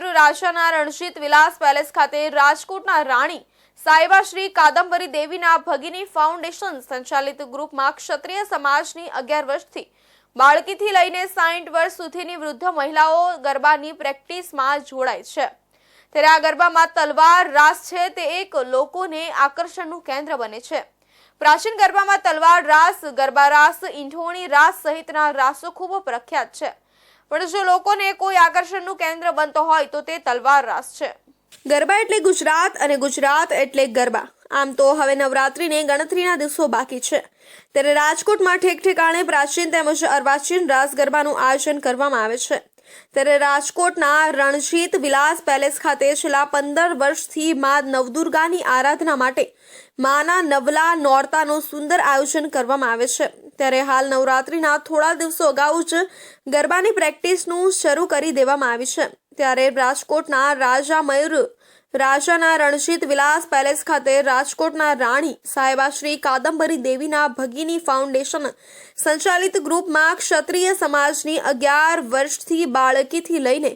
રાજાના રણજીત વિલાસ પેલેસ ખાતે રાજકોટના રાણી સાયબા શ્રી કાદંબરી દેવીના ભગીની ફાઉન્ડેશન સંચાલિત ગ્રુપમાં ક્ષત્રિય સમાજની અગિયાર વર્ષથી બાળકીથી લઈને સાઠ વર્ષ સુધીની વૃદ્ધ મહિલાઓ ગરબાની પ્રેક્ટિસમાં જોડાય છે. ત્યારે આ ગરબામાં તલવાર, રાસ છે તે એક લોકોને આકર્ષણનું કેન્દ્ર બને છે. પ્રાચીન ગરબામાં તલવાર, રાસ, ગરબા રાસ ઈંઢોણી રાસ સહિતના રાસો ખૂબ પ્રખ્યાત છે. પણ જો લોકોને કોઈ આકર્ષણનું કેન્દ્ર બનતો હોય તો તે તલવાર રાસ છે. ગરબા એટલે ગુજરાત અને ગુજરાત એટલે ગરબા. આમ તો હવે નવરાત્રીને ગણતરીના દિવસો બાકી છે. ત્યારે રાજકોટમાં ઠેક ઠેકાણે પ્રાચીન તેમજ અર્વાચીન રાસ ગરબાનું આયોજન કરવામાં આવે છે. ત્યારે રાજકોટના રણજીત વિલાસ પેલેસ ખાતે છેલ્લા પંદર વર્ષથી મા નવદુર્ગાની આરાધના માટે માના નવલા નોરતાનું સુંદર આયોજન કરવામાં આવે છે. ત્યારે હાલ નવરાત્રીના થોડા દિવસો અગાઉ જ ગરબાની પ્રેક્ટિસનું શરૂ કરી દેવામાં આવી છે. ત્યારે રાજકોટના રાજા મયુર, રાજાના રણજીત વિલાસ પેલેસ ખાતે રાજકોટના રાણી સાહેબા શ્રી કાદંબરી દેવીના ભગીની ફાઉન્ડેશન સંચાલિત ગ્રુપમાં ક્ષત્રિય સમાજની અગિયાર વર્ષથી બાળકીથી લઈને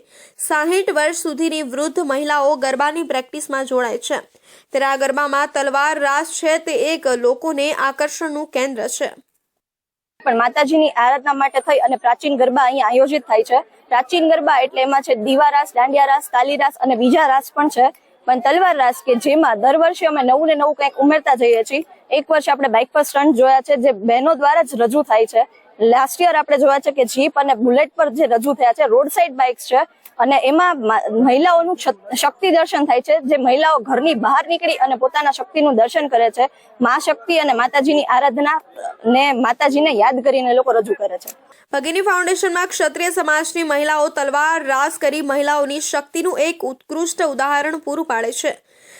સાહીઠ વર્ષ સુધીની વૃદ્ધ મહિલાઓ ગરબાની પ્રેક્ટિસમાં જોડાય છે. ત્યારે આ ગરબામાં તલવાર રાસ છે તે એક લોકોને આકર્ષણનું કેન્દ્ર છે. પણ માતાજીની આરાધના માટે થઈ અને પ્રાચીન ગરબા અહીંયા આયોજિત થાય છે. પ્રાચીન ગરબા એટલે એમાં છે દીવારાસ દાંડિયા રાસ કાલી રાસ અને બીજા રાસ પણ છે. પણ તલવાર રાસ કે જેમાં દર વર્ષે અમે નવું ને નવું કંઈક ઉમેરતા જઈએ છીએ. એક વર્ષે આપણે બાઇક પર સ્ટન્ટ જોયા છે, જે બહેનો દ્વારા જ રજૂ થાય છે. લાસ્ટ યર આપણે જોયા છે કે જીપ અને બુલેટ પર જે રજૂ થયા છે રોડ સાઈડ બાઇક્સ છે. અને એમાં મહિલાઓનું શક્તિ દર્શન થાય છે. જે મહિલાઓ ઘરની બહાર નીકળી અને પોતાના શક્તિનું દર્શન કરે છે, મા શક્તિ અને માતાજીની આરાધના ને માતાજીને યાદ કરીને લોકો રજૂ કરે છે. ભગીની ફાઉન્ડેશનમાં ક્ષત્રિય સમાજની મહિલાઓ તલવાર રાસ કરી મહિલાઓની શક્તિનું એક ઉત્કૃષ્ટ ઉદાહરણ પૂરું પાડે છે.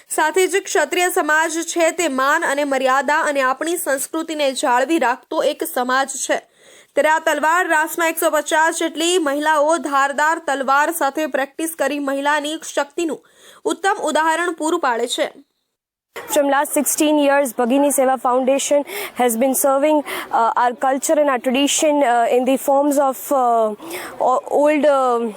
સાથે જ ક્ષત્રિય સમાજ છે તે માન અને મર્યાદા અને આપણી સંસ્કૃતિને જાળવી રાખતો એક સમાજ છે. ત્યારે આ તલવાર રાસમાં એકસો પચાસ જેટલી મહિલાઓ ધારદાર તલવાર સાથે પ્રેક્ટિસ કરી મહિલાની શક્તિનું ઉત્તમ ઉદાહરણ પૂરું પાડે છે From last 16 years, Bhagini Seva Foundation has been serving uh, our culture and our tradition uh, in the forms of uh, old. Uh,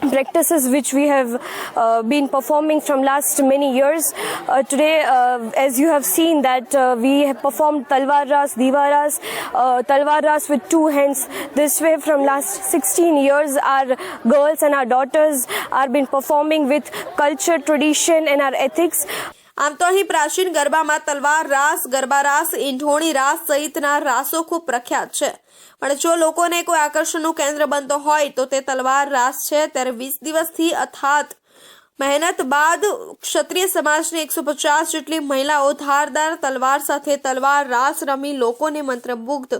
practices which we have uh, been performing from last many years. Uh, today uh, as you have seen that uh, we have performed talwar ras diva ras uh, talwar ras with two hands. This way from last 16 years our girls and our daughters are been performing with culture tradition and our ethics આમ તો અહીં પ્રાચીન ગરબામાં તલવાર રાસ, ગરબા રાસ, ઈંઢોણી રાસ સહિતના રાસો ખૂબ પ્રખ્યાત છે. પણ જો લોકોને કોઈ આકર્ષણનું કેન્દ્ર બનતો હોય તો તે તલવાર રાસ છે. ત્યારે વીસ દિવસથી અથાત મહેનત બાદ ક્ષત્રિય સમાજની એકસો પચાસ જેટલી મહિલાઓ ધારદાર તલવાર સાથે તલવાર રાસ રમી લોકોને મંત્રમુગ્ધ